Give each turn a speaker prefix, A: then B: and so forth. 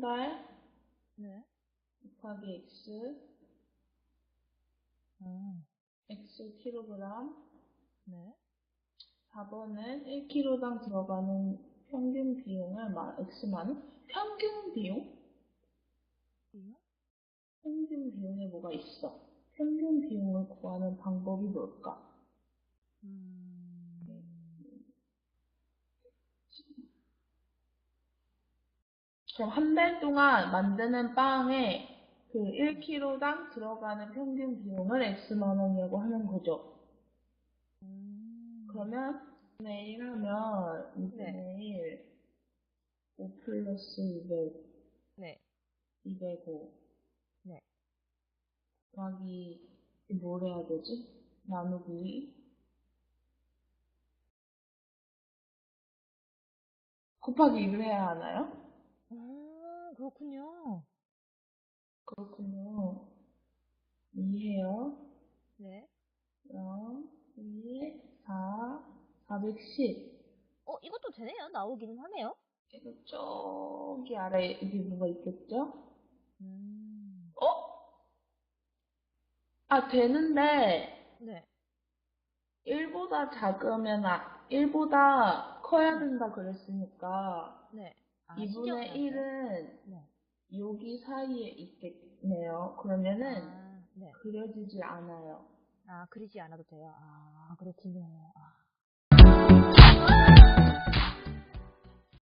A: 한달
B: 네.
A: 곱하기 x,
B: 음,
A: x 킬로그램.
B: 네.
A: 4번은 1kg당 들어가는 평균 비용을 말, x만 평균 비용?
B: 이요?
A: 평균 비용에 뭐가 있어? 평균 비용을 구하는 방법이 뭘까? 그럼 한 달 동안 만드는 빵에 그 1kg당 들어가는 평균 비용을 x만 원이라고 하는 거죠.
B: 음,
A: 그러면 2분의 1 하면 2분의
B: 네.
A: 1, 5 플러스 200,
B: 네.
A: 205.
B: 네.
A: 더하기, 뭘 해야 되지? 나누기. 곱하기 1을 해야 하나요?
B: 아, 그렇군요.
A: 그렇군요. 2해요.
B: 네.
A: 0, 2, 4, 410.
B: 어, 이것도 되네요. 나오기는 하네요.
A: 이거 저기 아래에 이게 뭐가 있겠죠?
B: 음,
A: 어? 아, 되는데,
B: 네.
A: 1보다 작으면, 아, 1보다 커야 된다 그랬으니까,
B: 네. 아,
A: 2분의
B: 신기하다.
A: 1은
B: 네.
A: 여기 사이에 있겠네요. 그러면은,
B: 아, 네.
A: 그려지지 않아요.
B: 아, 그리지 않아도 돼요. 아, 그렇군요. 아.